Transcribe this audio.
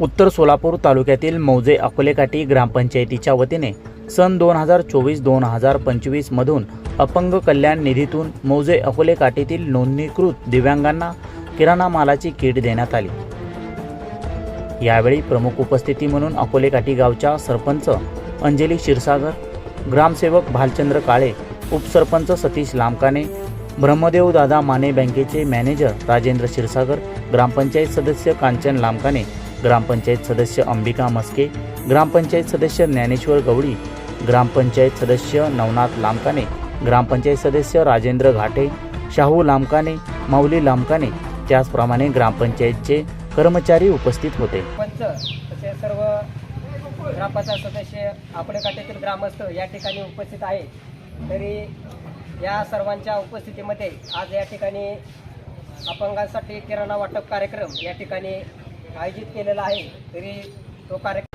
उत्तर सोलापूर तालुक्यातील मौजे अकोलेकाठी ग्रामपंचायतीच्या वतीने सन दोन हजार चोवीस दोन हजार पंचवीसमधून अपंग कल्याण निधीतून मौजे अकोलेकाठीतील नोंदणीकृत दिव्यांगांना किराणा मालाची किट देण्यात आली. यावेळी प्रमुख उपस्थिती म्हणून अकोलेकाठी गावच्या सरपंच अंजली क्षीरसागर ग्रामसेवक भालचंद्र काळे उपसरपंच सतीश लामकाने ब्रह्मदेव दादा माने बँकेचे मॅनेजर राजेंद्र क्षीरसागर ग्रामपंचायत सदस्य कांचन लामकाने ग्रामपंचायत सदस्य अंबिका मस्के ग्रामपंचायत सदस्य ज्ञानेश्वर गवळी ग्रामपंचायत सदस्य नवनाथ लामकाने ग्रामपंचायत सदस्य राजेंद्र घाटे शाहू लामकाने माऊली लामकाने त्याचप्रमाणे ग्रामपंचायतचे कर्मचारी उपस्थित होते. पंच तसे सर्व ग्रामपंचायत सदस्य आपले काट्यातील ग्रामस्थ या ठिकाणी उपस्थित आहे तरी या सर्वांच्या उपस्थितीमध्ये आज या ठिकाणी अपंगांसाठी किराणा वाटप कार्यक्रम या ठिकाणी आयोजित केलेला आहे तरी तो कार्यक्रम